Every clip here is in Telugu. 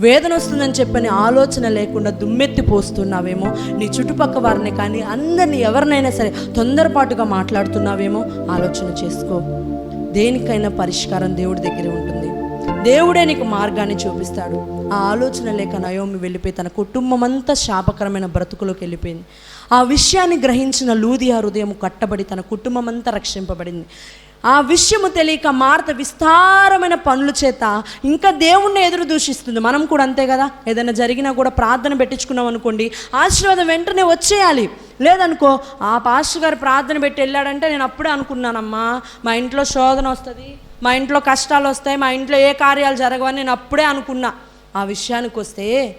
వేదన వస్తుందని చెప్పని ఆలోచన లేకుండా దుమ్మెత్తి పోస్తున్నావేమో నీ చుట్టుపక్క వారిని కానీ అందరినీ ఎవరినైనా సరే తొందరపాటుగా మాట్లాడుతున్నావేమో ఆలోచన చేసుకో. దేనికైనా పరిష్కారం దేవుడి దగ్గర ఉంటుంది. దేవుడే నీకు మార్గాన్ని చూపిస్తాడు. ఆ ఆలోచన లేక నయోమి వెళ్ళిపోయి తన కుటుంబం అంతా శాపకరమైన బ్రతుకులోకి వెళ్ళిపోయింది. ఆ విషయాన్ని గ్రహించిన లూదియా హృదయం కట్టబడి తన కుటుంబం అంతా రక్షింపబడింది. ఆ విషయము తెలియక మార్త విస్తారమైన పనుల చేత ఇంకా దేవుణ్ణి ఎదురు దూషిస్తుంది. మనం కూడా అంతే కదా? ఏదైనా జరిగినా కూడా ప్రార్థన పెట్టించుకున్నాం అనుకోండి ఆశీర్వాదం వెంటనే వచ్చేయాలి. లేదనుకో ఆ పాస్టర్ గారు ప్రార్థన పెట్టి వెళ్ళాడంటే నేను అప్పుడే అనుకున్నానమ్మా. మా ఇంట్లో శోధన వస్తుంది మా ఇంట్లో కష్టాలు వస్తాయి మా ఇంట్లో ఏ కార్యాలు జరగవని నేను అప్పుడే అనుకున్నా. ఆ విషయానికి వస్తే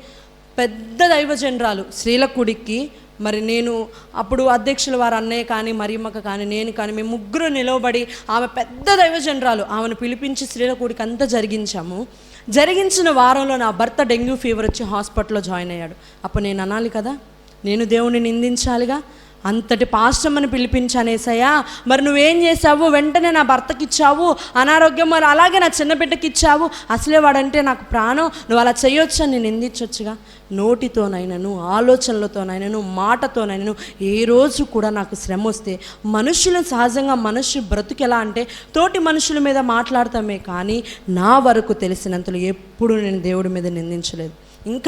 పెద్ద దైవజనరాలు శ్రీలకుడికి మరి నేను అప్పుడు అధ్యక్షుల వారు అన్నయ్య కానీ మరియమ్మక కానీ నేను కానీ మేము ముగ్గురు నిలవబడి ఆమె పెద్ద దైవజనరాలు ఆమెను పిలిపించి స్త్రీల కూడికి అంతా జరిగించాము. జరిగించిన వారంలో నా భర్త డెంగ్యూ ఫీవర్ వచ్చి హాస్పిటల్లో జాయిన్ అయ్యాడు. అప్పుడు నేను అనాలి కదా నేను దేవుణ్ణి నిందించాలిగా అంతటి పాశ్రమని పిలిపించానేసయ్యా మరి నువ్వేం చేసావు వెంటనే నా భర్తకి ఇచ్చావు అనారోగ్యం మరి అలాగే నా చిన్న బిడ్డకి ఇచ్చావు అసలే వాడంటే నాకు ప్రాణం. నువ్వు అలా చేయొచ్చు అని నేను నిందించవచ్చుగా నోటితోనైనను ఆలోచనలతోనైనను మాటతోనైనను ఏ రోజు కూడా నాకు శ్రమ వస్తే మనుషులు సహజంగా మనుషు బ్రతుకు ఎలా అంటే తోటి మనుషుల మీద మాట్లాడతామే కానీ నా వరకు తెలిసినంతలో ఎప్పుడు నేను దేవుడి మీద నిందించలేదు. ఇంకా